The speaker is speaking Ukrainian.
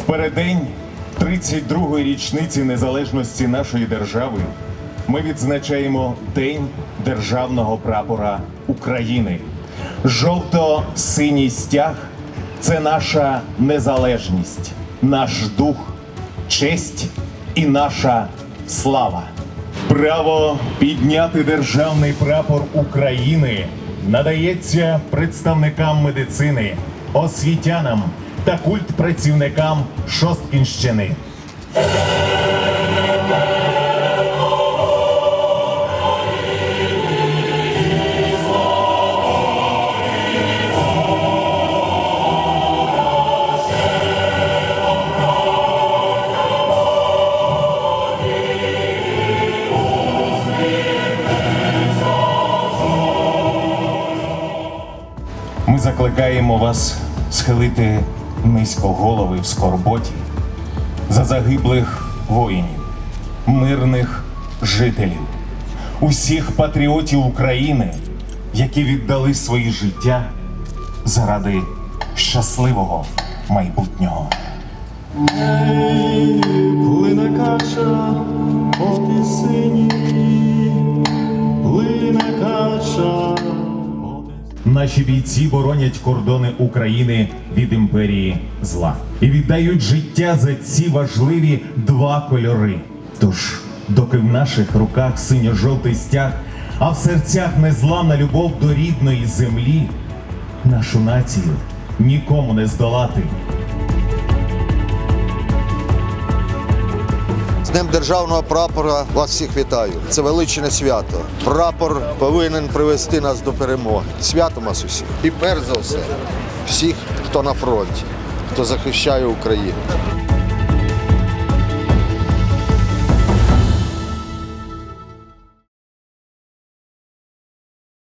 В переддень 32-ї річниці незалежності нашої держави ми відзначаємо День державного прапора України. Жовто-синій стяг це наша незалежність, наш дух, честь і наша слава. Право підняти державний прапор України надається представникам медицини, освітянам та культпрацівникам Шосткінщини. Ми закликаємо вас схилити низько голови в скорботі за загиблих воїнів, мирних жителів, усіх патріотів України, які віддали свої життя заради щасливого майбутнього. Плине кача Наші бійці боронять кордони України від імперії зла і віддають життя за ці важливі два кольори. Тож, доки в наших руках синьо-жовтий стяг, а в серцях незламна любов до рідної землі, нашу націю нікому не здолати. Днем державного прапора вас всіх вітаю. Це величне свято. Прапор повинен привести нас до перемоги. Свято нас усіх. І перш за все, всіх, хто на фронті, хто захищає Україну.